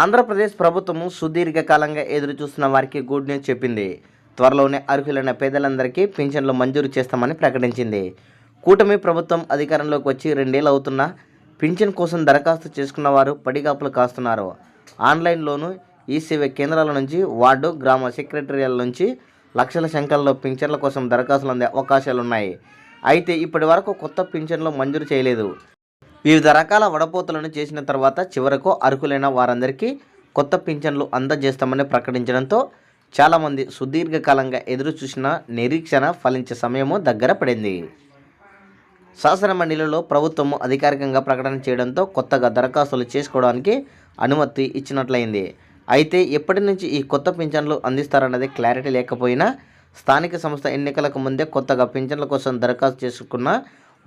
ఆంధ్రప్రదేశ్ ప్రభుత్వము సుదీర్ఘకాలంగా ఎదురుచూస్తున్న వారికి గుడ్ న్యూస్ చెప్పింది. త్వరలోనే అర్హులైన పేదలందరికీ పింఛన్లు మంజూరు చేస్తామని ప్రకటించింది. కూటమి ప్రభుత్వం అధికారంలోకి వచ్చి రెండేళ్ళు అవుతున్నా పింఛన్ కోసం దరఖాస్తు చేసుకున్న వారు పడిగాపులు కాస్తున్నారు. ఆన్లైన్లోను ఈ సేవ కేంద్రాల నుంచి వార్డు గ్రామ సెక్రటరీల నుంచి లక్షల సంఖ్యలో పింఛన్ల కోసం దరఖాస్తులు అందే అవకాశాలున్నాయి. అయితే ఇప్పటి వరకు కొత్త పింఛన్లు మంజూరు చేయలేదు. వివిధ రకాల వడపోతలను చేసిన తర్వాత చివరకు అర్హులైన వారందరికీ కొత్త పింఛన్లు అందజేస్తామని ప్రకటించడంతో చాలామంది సుదీర్ఘకాలంగా ఎదురు చూసిన నిరీక్షణ ఫలించే సమయము దగ్గర పడింది. శాసనమండలిలో ప్రభుత్వము అధికారికంగా ప్రకటన చేయడంతో కొత్తగా దరఖాస్తులు చేసుకోవడానికి అనుమతి ఇచ్చినట్లయింది. అయితే ఎప్పటి నుంచి ఈ కొత్త పింఛన్లు అందిస్తారన్నది క్లారిటీ లేకపోయినా స్థానిక సంస్థ ఎన్నికలకు ముందే కొత్తగా పింఛన్ల కోసం దరఖాస్తు చేసుకున్న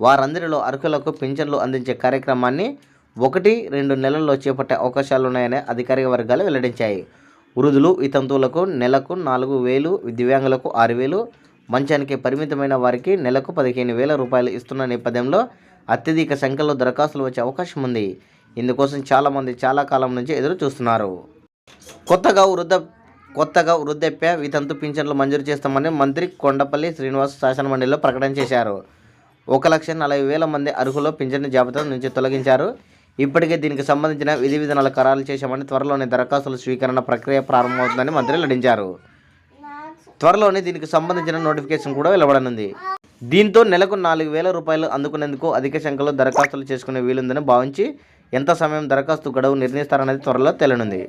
వారందరిలో అర్హులకు పింఛన్లు అందించే కార్యక్రమాన్ని ఒకటి రెండు నెలల్లో చేపట్టే అవకాశాలున్నాయని అధికారిక వర్గాలు వెల్లడించాయి. వృద్ధులు వితంతువులకు నెలకు నాలుగు వేలు దివ్యాంగులకు ఆరు వేలు మంచానికి పరిమితమైన వారికి నెలకు పదిహేను వేల రూపాయలు ఇస్తున్న నేపథ్యంలో అత్యధిక సంఖ్యలో దరఖాస్తులు వచ్చే అవకాశం ఉంది. ఇందుకోసం చాలామంది చాలా కాలం నుంచి ఎదురు చూస్తున్నారు. కొత్తగా వృద్ధ కొత్తగా వృద్ధాప్య వితంతు పింఛన్లు మంజూరు చేస్తామని మంత్రి కొండపల్లి శ్రీనివాస్ శాసనమండలిలో ప్రకటన చేశారు. ఒక లక్ష నలభై వేల మంది అర్హులు పింఛన్ జాబితా నుంచి తొలగించారు. ఇప్పటికే దీనికి సంబంధించిన విధి విధానాలు ఖరారు చేశామని త్వరలోనే దరఖాస్తుల స్వీకరణ ప్రక్రియ ప్రారంభమవుతుందని మంత్రి వెల్లడించారు. త్వరలోనే దీనికి సంబంధించిన నోటిఫికేషన్ కూడా వెలువడనుంది. దీంతో నెలకు నాలుగు వేల రూపాయలు అందుకునేందుకు అధిక సంఖ్యలో దరఖాస్తులు చేసుకునే వీలుందని భావించి ఎంత సమయం దరఖాస్తు గడువు నిర్ణయిస్తారనేది త్వరలో తేలనుంది.